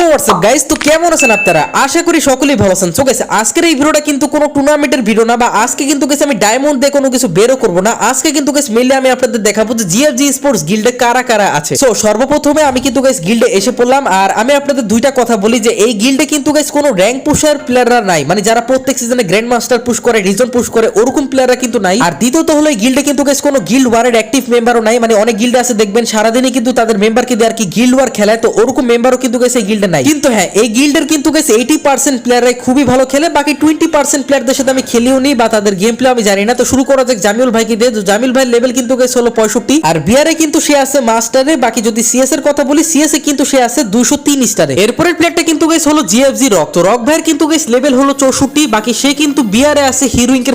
So WhatsApp guys তো কেমন আছেন আপনারা? আশা করি সকলেই ভালো আছেন। সো গাইস আজকের এই ভিডিওটা কিন্তু কোনো টুর্নামেন্টের ভিডিও না বা আজকে কিন্তু গেছে আমি ডায়মন্ড দিয়ে কোনো কিছু বেরও করব না। আজকে কিন্তু গেছে মেনলি আমি আপনাদের দেখাবো যে জিএফজি স্পোর্টস গিল্ডে কারা কারা আছে। সো সর্বপ্রথমে আমি কিন্তু গাইস গিল্ডে এসে পড়লাম আর আমি আপনাদের দুইটা কথা বলি যে এই গিল্ডে কিন্তু গাইস কোনো র্যাঙ্ক পুশার প্লেয়াররা নাই। মানে যারা প্রত্যেক সিজনে গ্র্যান্ড মাস্টার পুশ করে রিজন পুশ করে, ওরকম প্লেয়াররা কিন্তু নাই। আর দ্বিতীয়ত হলো এই গিল্ডে কিন্তু গাইস কোনো গিল্ড ওয়ারের অ্যাক্টিভ মেম্বারও নাই। মানে অনেক গিল্ডে আছে, দেখবেন, সারাদিনই কিন্তু তাদের মেম্বারকে দিয়ে আর কি গিল্ড ওয়ার খেলায়। তো ওরকম মেম্বারও কিন্তু গেছে এই গিল্ডে নাই। কিন্তু হ্যাঁ এই গিল্ডের কিন্তু গেছে এইটি পার্সেন্ট প্লেয়াররাই খুবই ভালো খেলে, বাকি টোয়েন্টি পার্সেন্ট প্লেয়ারদের সাথে আমি খেলিও নি বা তাদের গেম প্লে আমি জানি না। তো শুরু করা যাক ভাইকে দিয়ে। জামিল ভাইয়ের লেভেল কিন্তু গেছে হলো পঁয়ষট্টি। আর বিয়ারে কিন্তু সে আছে মাস্টারে বাকি যদি সিএস এর কথা বলি সিএস এ কিন্তু সে আছে দুইশো তিন স্টারে এরপরের প্লেয়ারটা কিন্তু গেছে হলো জিএফজি রক তো রক ভাইয়ের কিন্তু গেছে লেভেল হলো চৌষট্টি, বাকি সে কিন্তু বিয়ারে আছে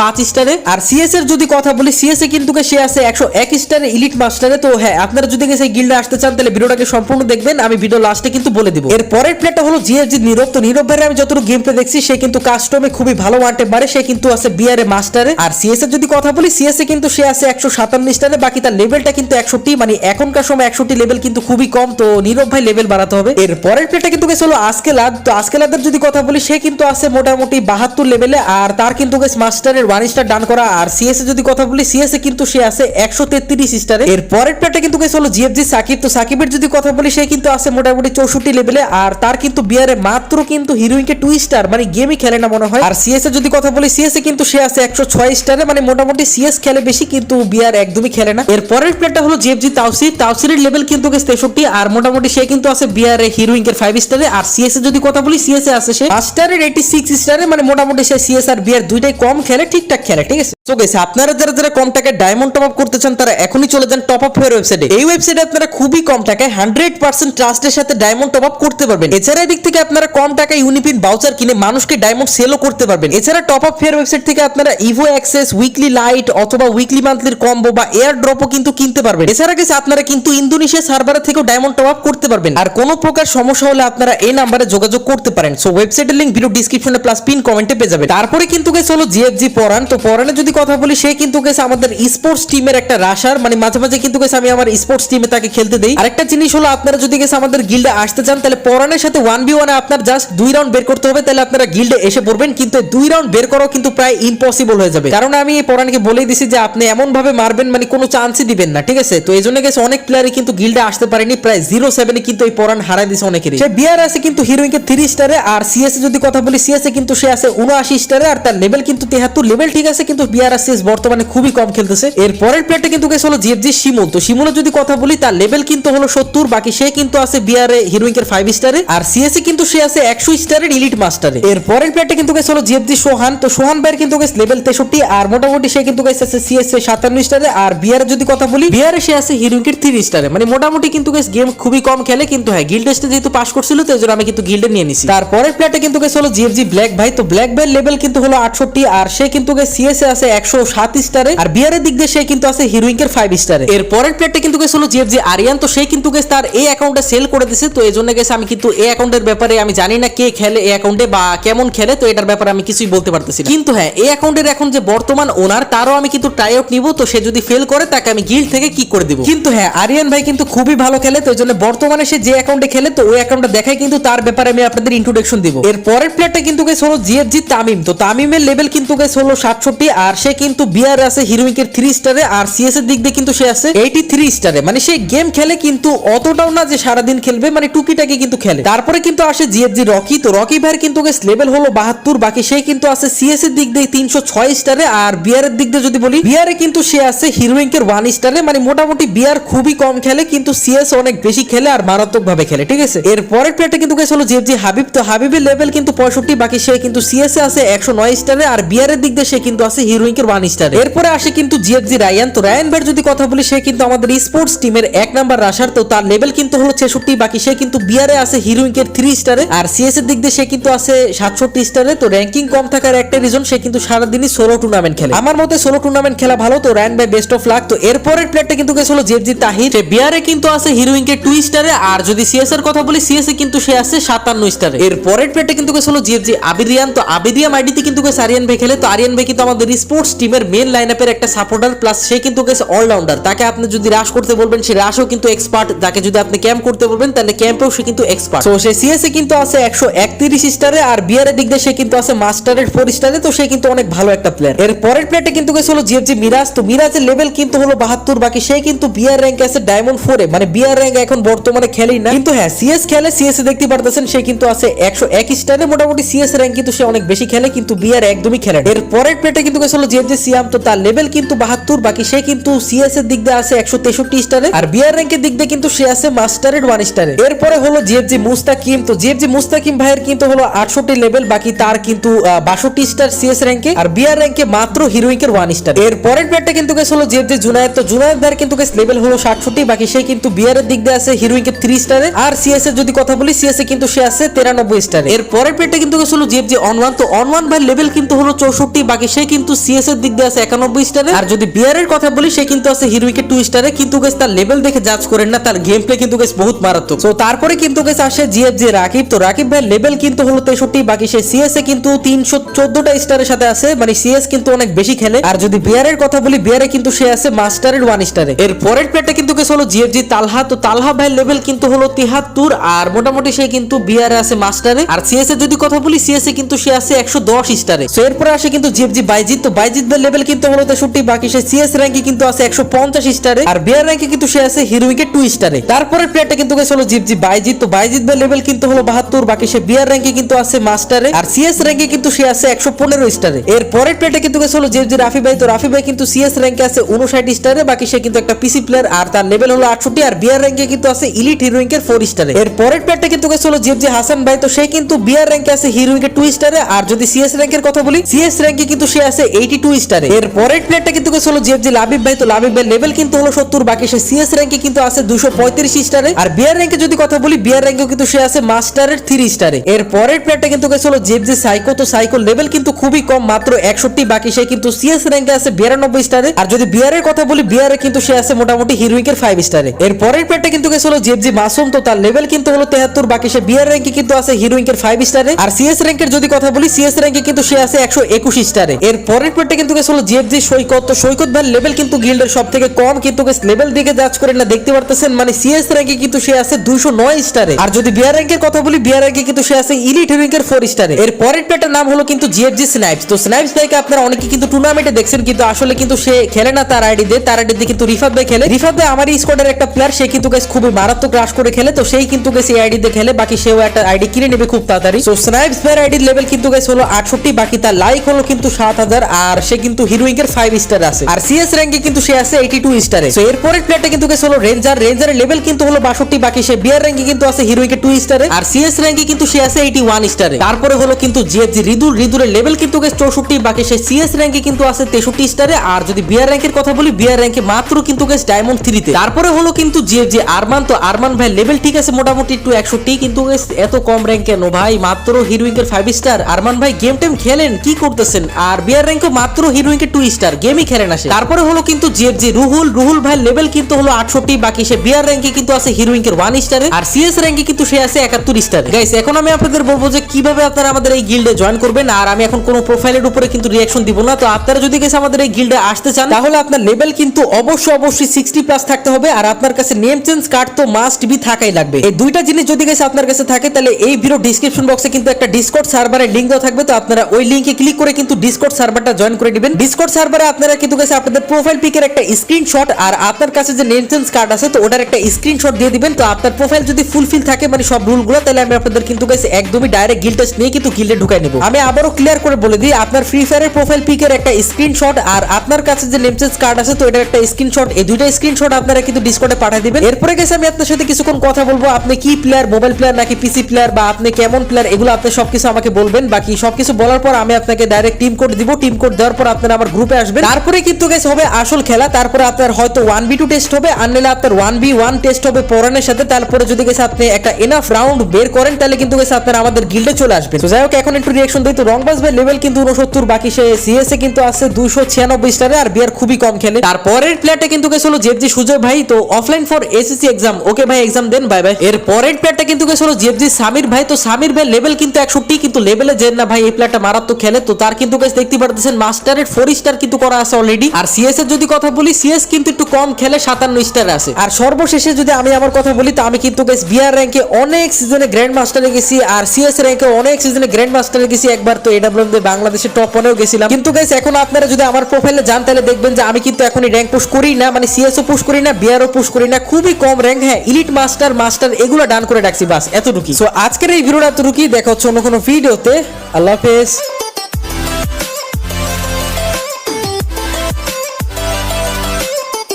পাঁচ স্টারে আর সিএস এর যদি কথা বলি সিএস এ কিন্তু সে আছে একশো এক স্টারে ইলিট মাস্টারে তো হ্যাঁ আপনারা যদি গেছে গিল্ডে আসতে চান, তাহলে ভিডিওটাকে সম্পূর্ণ দেখবেন। আমি ভিডিও লাস্টে কিন্তু বলে দিব। এর পরের প্লেয়ারটা হলো জিএফজি নীরব। তো নীরব ভাইয়ের আমি যতটুকু গেম প্লে দেখছি, সে কিন্তু কাস্টমে খুবই ভালো ওয়ান্টে পারে সে কিন্তু আছে বিয়ারে মাস্টারে আর সিএস এর যদি কথা বলি সিএস এ কিন্তু সে আছে একশো সাতান্ন স্টারে বাকি তার লেভেলটা কিন্তু একষট্টি মানে এখনকার সময় একষট্টি লেভেল কিন্তু খুবই কম, তো নীরব ভাই লেভেল বাড়াতে হবে। এর পরের প্লেয়ারটা কিন্তু গেছে হলো আজকে লাদ তো আজকে লাদের যদি কথা বলি, সে কিন্তু আছে মোটামুটি বাহাত্তর লেভেলে আর তার কিন্তু গেছে মাস্টারের ওয়ান স্টার ডান করা। আর সিএস এ যদি কথা বলি সিএস এ কিন্তু সে আছে একশো তেত্রিশ স্টারে এর পরের প্লেয়ারটা কিন্তু গেছে হলো জিএফজি সাকিব। তো সাকিবের যদি কথা বলি, সে কিন্তু আছে মোটামুটি চৌষট্টি লেভেলে আর তার কিন্তু বিয়ারে মাত্র কিন্তু হিরোইনকে টু স্টার মানে গেমই খেলে না মনে হয়। আর সিএস এ যদি কথা বলি সিএস এ কিন্তু সে আছে একশো ছয় স্টারে মানে মোটামুটি সিএস খেলে বেশি কিন্তু বিয়ার একদমই খেলে না। এর পরের প্লেয়ারটা হলো জিএফজি তাওসির তাওসিরের লেভেল কিন্তু তেষট্টি, আর মোটামুটি সে কিন্তু আছে বিয়ারে হিরোইনকের ফাইভ স্টারে আর সিএস এ যদি কথা বলি সিএস এ আছে সে মাস্টারের এইটি সিক্স স্টারে মানে মোটামুটি সে সিএস আর বিয়ার দুইটাই কম খেলে, ঠিকঠাক খেলে, ঠিক আছে? তো গেছে আপনারা যারা যারা কম টাকায় ডায়মন্ড টপ আপ করতে চান, তারা এখনই চলে যান টপ আপ ওয়েবসাইটে এই ওয়েবসাইটে আপনারা খুবই কম টাকায় হান্ড্রেড পার্সেন্ট ট্রাস্টের সাথে ডায়মন্ড টপ আপ করতে পারবেন। এছাড়া এদিক থেকে আপনারা কম টাকায় ইউনিপিন বাউচার কিনে মানুষকে ডায়মন্ড সেলও করতে পারবেন। এছাড়া টপ আপ ফেয়ার ওয়েবসাইট থেকে আপনারা ইভো অ্যাক্সেস উইকলি লাইট অথবা উইকলি মান্থলির কম্বো বা এয়ার ড্রপও কিন্তু কিনতে পারবেন। এছাড়া গেছে আপনারা কিন্তু ইন্দোনেশিয়া সার্ভারের থেকেও ডায়মন্ড টপ আপ করতে পারবেন। আর কোনো প্রকার সমস্যা হলে আপনারা এই নাম্বারে যোগাযোগ করতে পারেন। সো ওয়েবসাইটের লিংক ভিডিও ডিসক্রিপশনে প্লাস পিন কমেন্টে পেয়ে যাবেন। তারপরে কিন্তু গেছে হলো জিএফজি পরান তো পরানে যদি কথা বলি, সে কিন্তু গেছে আমাদের স্পোর্টস টিমের একটা রাশার মানে মাঝে মাঝে কিন্তু গেছে আমি আমার স্পোর্টস টিমে তাকে খেলতে দেই। আরেকটা জিনিস হলো, আপনারা যদি গেছে আমাদের গিল্ডে আসতে চান, তাহলে পরানের সাথে ওয়ান বি ওয়ানে আপনার জাস্ট দুই রাউন্ড বের করতে হবে, তাহলে আপনারা গিল্ডে এসে পড়বেন, কিন্তু দুই রাউন্ড বের করাও কিন্তু প্রায় ইম্পসিবল হয়ে যাবে। কারণ আমি পরানকে বলেই দিছি যে আপনি এমন ভাবে মারবেন মানে কোনো চান্সই দিবেন না, ঠিক আছে? তো এই জন্য গেছে অনেক প্লেয়ারই কিন্তু গিল্ডে আসতে পারেনি, প্রায় জিরো সেভেনে কিন্তু এই পরান হারাই দিছে অনেকেরই। সে বিয়ার আছে কিন্তু হিরোইনকে থ্রি স্টারে আর সিএস যদি কথা বলি সিএস কিন্তু সে আছে উনআশি স্টারে আর তার লেভেল কিন্তু তেহাত্তর লেভেল ঠিক আছে, কিন্তু বিয়ার আর সিএস বর্তমানে খুবই কম খেলতেছে। এর পরের প্লেয়ারটা কিন্তু গেছে হলো জিএফজি শিমুল তো শিমুলের যদি কথা বলি, তার লেভেল কিন্তু হলো সত্তর, বাকি সে কিন্তু আছে বিয়ারে হিরোইনকের ফাইভ স্টারে আর সিএস এ কিন্তু সে আছে একশো স্টারের ইলিট মাস্টারে এর পরের প্লেয়ারটা কিন্তু গেছে হলো জিএফজি সোহান তো সোহান ভাইয়ের কিন্তু গেছে লেভেল তেষট্টি, আর মোটামুটি সে কিন্তু গেছে আছে সিএস এ সাতান্ন স্টারে আর বিয়ারে যদি কথা বলি বিয়ারে সে আছে হিরোইনকের থ্রি স্টারে মানে মোটামুটি কিন্তু গেছে গেম খুবই কম খেলে, কিন্তু হ্যাঁ গিল্ড টেস্টে যেহেতু পাস করছিল, তো আমি কিন্তু গিল্ডে নিয়ে নিছি। তারপরের প্লেয়ারটা কিন্তু গেছে হলো জিএফজি ব্ল্যাক ভাই। তো ব্ল্যাক ভাইয়ের লেভেল কিন্তু হলো আটষট্টি, আর সে কিন্তু গেছে সিএস এ আছে একশো সাত স্টারে আর বিয়ারের দিক দিয়ে সে কিন্তু আছে হিরোইনকের ফাইভ স্টারে এর পরের প্লেয়ারটা কিন্তু গেছে হলো জিএফজি আরিয়ান তো সে কিন্তু গেছে তার এই অ্যাকাউন্টে সেল করে দিছে, তো এই জন্য গেছে আমি কিন্তু এই অ্যাকাউন্টের ব্যাপারে আমি জানি না কে খেলে এই অ্যাকাউন্টে বা কেমন খেলে, তো এটার ব্যাপারে আমি কিছুই বলতে পারতেছি কিন্তু হ্যাঁ এই অ্যাকাউন্টের এখন যে বর্তমান ওনার তারও আমি কিন্তু ট্রাই আউট নিব, তো সে যদি ফেল করে, তাকে আমি গিল্ড থেকে কি করে দিব? কিন্তু হ্যাঁ আরিয়ান ভাই কিন্তু খুবই ভালো খেলে, তো এই জন্য বর্তমানে সে যে অ্যাকাউন্টে খেলে, তো ওই অ্যাকাউন্টে দেখাই কিন্তু তার ব্যাপারে আমি আপনাদের ইন্ট্রোডাকশন দিব। এর পরের প্লেয়ারটা কিন্তু গেছে হলো জিএফজি তামিম তো তামিমের লেভেল কিন্তু গেছে হলো সাতষট্টি, আর সে কিন্তু বিয়ার আছে হিরোইকের থ্রি স্টারে আর সিএস এর দিক দিয়ে কিন্তু সে আছে এইটি থ্রি স্টারে মানে সে গেম খেলে কিন্তু অতটাও না যে সারাদিন খেলবে মানে টুকিটাকি কিন্তু খেলে। তারপরে কিন্তু আসে জিএফজি রকি তো রকি ভাইয়ের কিন্তু গেছে লেভেল হলো বাহাত্তর। বাকি সে কিন্তু আছে সিএস এর দিক দিয়ে তিনশো ছয় স্টারে আর বিয়ারের দিক দিয়ে যদি বলি বিয়ারে কিন্তু সে আছে হিরোইকের ওয়ান স্টারে মানে মোটামুটি বিয়ার খুবই কম খেলে, কিন্তু সিএস অনেক বেশি খেলে আর মারাত্মক ভাবে খেলে, ঠিক আছে? এর পরের প্লেয়ারটা কিন্তু গেছে হলো জিএফজি হাবিব তো হাবিবের লেভেল কিন্তু পঁয়ষট্টি, বাকি সে কিন্তু সিএস এ আছে একশো নয় স্টারে আর বিয়ারের দিক দিয়ে সে কিন্তু আছে হিরোইকের ওয়ান স্টারে এরপরে আসে কিন্তু জিএফজি রায়ান তো রায়ান ভাইয়ের যদি কথা বলি, সে কিন্তু আমাদের স্পোর্টস টিমের এক নাম্বার রাশার তো তার লেভেল কিন্তু হলো ছেষট্টি, বাকি সে কিন্তু বিয়ারে আছে হিরোইকের থ্রি স্টারে আর সিএস এর দিক দিয়ে সে কিন্তু আছে সাতষট্টি স্টারে তো র্যাঙ্কিং কম থাকার একটা রিজন সে কিন্তু সারাদিনই সোলো টুর্নামেন্ট খেলে। আমার মতে সোলো টুর্নামেন্ট খেলা ভালো, তো রায়ান ভাই বেস্ট অফ লাক তো এরপরের প্লেয়ারটা কিন্তু গেছে হলো জেফজি তাহির। সে বিয়ারে কিন্তু আছে হিরোইনকে টু স্টারে আর যদি সিএস এর কথা বলি সিএস এ কিন্তু সে আছে সাতান্ন স্টারে এর পরের প্লেয়ারটা কিন্তু গেছে হলো জিএফজি আবিরিয়ান তো আবিরিয়াম আইডিতে কিন্তু গেছে আরিয়ান ভাই খেলে। তো আরিয়ান ভাই কিন্তু আমাদের স্পোর্টস টিমের মেন লাইন আপের একটা সাপোর্টার প্লাস সে কিন্তু গেছে অলরাউন্ডার তাকে আপনি যদি রাশ করতে বলবেন, সে রাশও কিন্তু এক্সপার্ট তাকে যদি আপনি ক্যাম্প করতে বলবেন, তাহলে ক্যাম্পেও সে কিন্তু এক্সপার্ট এক্সপার্ট তো সে সিএস কিন্তু আছে একশো একত্রিশ স্টারে আর বিয়ারের দিক দিয়ে সে কিন্তু আছে মাস্টারের ফোর স্টারে তো সে কিন্তু অনেক ভালো একটা প্লেয়ার এর পরের প্লেয়ারটা কিন্তু গেছে হলো জিএফজি মিরাজ তো মিরাজের লেভেল কিন্তু হলো বাহাত্তর, বাকি সে কিন্তু বিয়ার র্যাঙ্ক আছে ডায়মন্ড ফোরে মানে বিয়ার র্যাঙ্ক এখন বর্তমানে খেলেই না। কিন্তু হ্যাঁ সিএস খেলে সিএস দেখতে পারতেছেন, সে কিন্তু আছে একশো এক স্টারে মোটামুটি সিএস র্যাঙ্ক কিন্তু সে অনেক বেশি খেলে, কিন্তু বিয়ার একদমই খেলে এর পরের প্লেটে কিন্তু গেছে হলো জিএফজি সিয়াম তো তার লেভেল কিন্তু বাহাত্তর, বাকি সে কিন্তু সিএস এর দিক দিয়ে আছে একশো তেষট্টি স্টারে আর বিয়ার র্যাঙ্কের দিক দিয়ে কিন্তু সে আছে মাস্টারের ওয়ান স্টারে এরপরে হলো জিএফজি মুস্তাকিম, তো জিএফজি মুস্তাকিম ভাইয়ের কিন্তু হলো আটষট্টি লেভেল, বাকি তার কিন্তু বাষট্টি স্টার সিএস র্যাঙ্কে আর বিয়ার র্যাঙ্কে মাত্র হিরোইকের ওয়ান স্টার এর পরের প্লেটটা কিন্তু গেছে হলো জিএফজি জুনায়েদ, তো জুনায়েদ ভাইয়ের কিন্তু গেছে লেভেল হলো সাতষট্টি, বাকি সে কিন্তু বিয়ারের দিক দিয়ে আছে হিরোইকের থ্রি স্টারে আর সিএস এর যদি কথা বলি সিএস এ কিন্তু সে আছে তেরানব্বই স্টারে এর পরের প্লেটটা কিন্তু গেছে হলো জিএফজি অন ওয়ান তো অন ওয়ান ভাইয়ের লেভেল কিন্তু হলো চৌষট্টি, বাকি সে কিন্তু সিএস এর দিক দিয়ে আছে একানব্বই স্টারে আর যদি বিয়ারের কথা বলি, সে কিন্তু আছে হিরোইকে টু স্টারে কিন্তু গেছে তার লেভেল দেখে জাজ করেন না, তার গেম প্লে কিন্তু গেছে বহুত মারাত্মক। তো তারপরে কিন্তু গেছে আসে জিএফজি রাকিব। তো রাকিব ভাইয়ের লেভেল কিন্তু হলো তেষট্টি, বাকি সে সিএস এ কিন্তু তিনশো চোদ্দটা স্টারের সাথে আছে। মানে সিএস কিন্তু অনেক বেশি খেলে। আর যদি বিয়ারের কথা বলি বিয়ারে কিন্তু সে আছে মাস্টারের ওয়ান স্টারে এর পরের প্লেটটা কিন্তু গেছে হলো জিএফজি তালহা। তো তালহা ভাইয়ের লেভেল কিন্তু হলো তিহাত্তর, আর মোটামুটি সে কিন্তু বিয়ারে আছে মাস্টারে আর সিএস এর যদি কথা বলি সিএস এ কিন্তু সে আছে একশো দশ স্টারে তো এরপরে আসে কিন্তু জিএফজি বাইজিৎ। তো বাইজিৎ ভাইয়ের লেভেল কিন্তু হলো তেষট্টি, বাকি সে সিএস র্যাঙ্কে কিন্তু আছে একশো পঞ্চাশ স্টারে আর বিয়ার র্যাঙ্কে কিন্তু সে আছে হিরোইকে টু স্টারে তারপরে প্লেয়ারটা কিন্তু গেছে হলো জিপজি বাইজিৎ। তো বাইজিৎ ভাই লেভেল কিন্তু হলো বাহাত্তর, বাকি সে বিয়ার র্যাঙ্কে কিন্তু আছে মাস্টারে, আর সিএস র্যাঙ্কে কিন্তু সে আছে একশো পনেরো স্টারে এর পরের প্লেয়ারটা কিন্তু গেছে হলো জিপজি রাফি ভাই। তো রাফি ভাই কিন্তু সিএস র্যাঙ্কে আছে উনষাট স্টারে বাকি সে কিন্তু একটা পিসি প্লেয়ার আর তার লেভেল হলো আটষট্টি, আর বিয়ার র্যাঙ্কে কিন্তু আছে ইলিট হিরোইকের ফোর স্টারে এর পরের প্লেয়ারটা কিন্তু গেছে হলো জিপজি হাসান ভাই। তো সে কিন্তু বিয়ার র্যাঙ্কে আছে হিরোইকের টু স্টারে আর যদি সিএস র্যাঙ্কের কথা বলি সিএস র্যাঙ্কে কিন্তু সে আছে এইটি টু স্টারে এর পরের প্লেয়ারটা কিন্তু গেছে হলো জিএফজি লাবিব ভাই। তো লাবিব ভাই লেভেল কিন্তু হলো সত্তর, বাকি সে সিএস র্যাঙ্কে কিন্তু আছে দুশো পঁয়ত্রিশ স্টারে আর বিয়ার র্যাঙ্কে যদি কথা বলি বিয়ার র্যাঙ্কে কিন্তু সে আছে মাস্টারের থ্রি স্টারে এর পরের প্লেয়ারটা কিন্তু গেছে হলো জিএফজি সাইকো তো সাইকো লেভেল কিন্তু খুবই কম, মাত্র একষট্টি, বাকি সে কিন্তু সিএস র্যাঙ্কে আছে বিরানব্বই স্টারে আর যদি বিয়ারের কথা বলি বিয়ারে কিন্তু সে আছে মোটামুটি হিরোইকের ফাইভ স্টারে এর পরের প্লেয়ারটা কিন্তু গেছে হলো জিএফজি মাসুম তো তার লেভেল কিন্তু হলো তেহাত্তর, বাকি সে বিয়ার র্যাঙ্কে কিন্তু আছে হিরোইকের ফাইভ স্টারে আর সিএস র্যাঙ্কের যদি কথা বলি সিএস র্যাঙ্কে কিন্তু সে আছে একশো একুশ স্টারে এর পরের প্লেয়ারটা কিন্তু গেছে হলো জিএফজি সৈকত তো সৈকত ভাই লেভেল কিন্তু গিল্ডের সব থেকে কম, কিন্তু লেভেল দিকে জাজ করে না, দেখতে পারতেছেন? মানে সিএস র্যাঙ্কে কিন্তু সে আছে দুইশো নয় স্টারে আর যদি বিয়ার র্যাঙ্কের কথা বলি বিয়ার র্যাঙ্কে কিন্তু সে আছে ইলিট র্যাঙ্কের ফোর স্টারে এর পরের প্লেটার নাম হলো কিন্তু জিএফজি স্নাইপস তো স্নাইপস ভাইকে আপনারা অনেকে কিন্তু টুর্নামেন্টে দেখছেন, কিন্তু আসলে কিন্তু সে খেলে না তার আইডি দিয়ে তার আইডি দিয়ে কিন্তু রিফাত ভাই খেলে। রিফাত ভাই আমার স্কোয়াডের একটা প্লেয়ার সে কিন্তু গেছে খুবই মারাত্মক রাশ করে খেলে, তো সেই কিন্তু গেছে এই আইডি দিয়ে খেলে। বাকি সেও একটা আইডি কিনে নেবে খুব তাড়াতাড়ি। তো স্নাইপস ভাইয়ের আইডির লেভেল কিন্তু গেছে হলো আটষট্টি, বাকি তার লাইক হলো কিন্তু সাত হাজার, আর সে কিন্তু হিরোইকের ফাইভ স্টার আছে। আর সিএস র্যাঙ্কে কিন্তু সে আছে এইটি টু স্টারে তো এরপরের প্লেয়ারটা কিন্তু গেছে হলো রেঞ্জার রেঞ্জারের লেভেল কিন্তু হলো বাষট্টি, বাকি সে বিয়ার র্যাঙ্কে কিন্তু আছে হিরোইকে টু স্টারে আর সিএস র্যাঙ্কে কিন্তু সে আছে এইটি ওয়ান স্টারে তারপরে হলো কিন্তু জিএফজি রিদুর রিদুরের লেভেল কিন্তু চৌষট্টি, বাকি সে সিএস র্যাঙ্কে কিন্তু আছে তেষট্টি স্টারে আর যদি বিয়ার র্যাঙ্কের কথা বলি বিয়ার র্যাঙ্কে মাত্র কিন্তু গেছে ডায়মন্ড থ্রিতে তারপরে হলো কিন্তু জিএফজি আরমান, তো আরমান ভাই লেভেল ঠিক আছে মোটামুটি একটু একষট্টি, কিন্তু এত কম র্যাঙ্ক কেন ভাই? মাত্র হিরোইকের ফাইভ স্টার আরমান ভাই গেম টেম খেলেন, কি করতেছেন? আর বিয়ার র্যাঙ্কে মাত্র হিরোইকের টু স্টার গেমই খেলেন আসে তারপরে হলো কিন্তু জিএফজি রুহুল রুহুল ভাই লেভেল কিন্তু হলো আটষট্টি, বাকি সে বিয়ার র্যাঙ্কে কিন্তু আছে হিরোইকের ওয়ান স্টারে আর সিএস র্যাঙ্কে কিন্তু সে আছে একাত্তর স্টারে গাইস এখন আমি আপনাদের বলব যে কীভাবে আপনারা আমাদের এই গিল্ডে জয়েন করবেন, আর আমি এখন কোনো প্রোফাইলের উপরে কিন্তু রিয়াকশন দিব না। তো আপনারা যদি গেছে আমাদের এই গিল্ডে আসতে চান, তাহলে আপনার লেভেল কিন্তু অবশ্যই অবশ্যই সিক্সটি প্লাস থাকতে হবে, আর আপনার কাছে নেম চেঞ্জ কার্ড তো মাস্ট বি থাকাই লাগবে। এই দুইটা জিনিস যদি গেছে আপনার কাছে থাকে, তাহলে এই ভিডিও ডিসক্রিপশন বক্সে কিন্তু একটা ডিসকর্ড সার্ভারের লিঙ্ক দেওয়া থাকবে। তো আপনারা ওই লিঙ্কে ক্লিক করে কিন্তু ডিসকর্ড সার্ভারটা জয়েন করে দিবেন ডিসকর্ড সার্ভারে আপনারা কিন্তু গেছে আপনাদের প্রোফাইল পিকের একটা স্ক্রিনশট আর আপনার কাছে যে নেম চেঞ্জ কার্ড আছে, তো ওটার একটা স্ক্রিনশট দিয়ে দিবেন। তো আপনার প্রোফাইল যদি ফুলফিল থাকে মানে সব রুলগুলো, তাহলে আমি আপনাদের কিন্তু একদমই ডাইরেক্ট গিল টেস্ট নিয়ে কিন্তু গিল্ডে ঢুকাই নেব। আমি আবারও ক্লিয়ার করে বলে দিই, আপনার ফ্রি ফায়ারের প্রোফাইল পিকের একটা স্ক্রিনশট আর আপনার কাছে যে চেঞ্জ কার্ড আছে, তো এটার একটা স্ক্রিনশট এই দুইটা স্ক্রিনশট আপনারা কিন্তু ডিসকর্ডে পাঠিয়ে দিবেন। এরপরে গেছে আমি আপনার সাথে কিছুক্ষণ কথা বলব, আপনি কি প্লেয়ার মোবাইল প্লেয়ার নাকি পিসি প্লেয়ার বা আপনি কেমন প্লেয়ার এগুলো আপনি সবকিছু আমাকে বলবেন। বাকি সবকিছু বলার পর আমি আপনাকে ডাইরেক্ট টিম কোড দিব টিম কোড দেওয়ার পর আপনারা আমার গ্রুপে আসবেন। তারপরে কিন্তু গেছে হবে আসল খেলা, তারপরে আপনার হয়তো ওয়ান বি টু টেস্ট হবে, আর নাহলে আপনার ওয়ান বি ওয়ান টেস্ট হবে পরানের সাথে। তারপরে যদি গেছে আপনি একটা এনাফ রাউন্ড বের করেন, তাহলে কিন্তু গেছে আপনার আমাদের গিল্ডে চলে আসবেন। তো যাই হোক, এখন একটু রিয়াকশন দিই। তো রংবাজ ভাই লেভেল কিন্তু উনসত্তর বাকি সে সিএস এ কিন্তু আছে দুইশো ছিয়ানব্বই স্টারে আর বিয়ার খুবই কম খেলে। তারপরের প্লেয়ারটা কিন্তু গেছে হলো জেফজি সুজয় ভাই। তো offline for SSC exam okay ভাই এক্সাম দেন বাই বাই এর পরের প্লেয়ারটা কিন্তু গেছে হলো জেফজি সামির ভাই। তো সামির ভাই লেভেল কিন্তু একষট্টি, কিন্তু লেভেলে যে না ভাই, এই প্লেয়ারটা মারাত্মক খেলে। তো তার কিন্তু গাইস দেখতে পারতেছেন মাস্টারের ফোর স্টার কিন্তু করা আছে অলরেডি আর সিএস এর যদি কথা বলি সিএস কিন্তু একটু কম খেলে, সাতান্ন স্টার আছে। আর সর্বশেষে যদি আমি আমার কথা বলি, তো আমি কিন্তু গাইস বিআর র্যাঙ্কে অনেক সিজনে গ্র্যান্ড মাস্টারে গেছি আর সিএস র্যাঙ্কে অনেক সিজনে গ্র্যান্ড মাস্টারে গেছি একবার তো এডাব্লিউএম দিয়ে বাংলাদেশের টপ ওয়ানেও গেছিলাম। কিন্তু গাইস এখন আপনারা যদি আমার প্রোফাইলে যান, তাহলে দেখবেন যে আমি কিন্তু এখন র্যাঙ্ক পুশ করি না মানে সিএসও পুশ করি না বিআরও পুশ করি না। খুবই কম র্যাঙ্ক হ্যাঁ ইলিট মাস্টার মাস্টার এগুলো ডান করে রাখছি, বাস, এতটুকুই। সো আজকের এই ভিডিওটা এতটুকুই। দেখা হচ্ছে অন্য কোনো ভিডিওতে। আল্লাহ হাফেজ।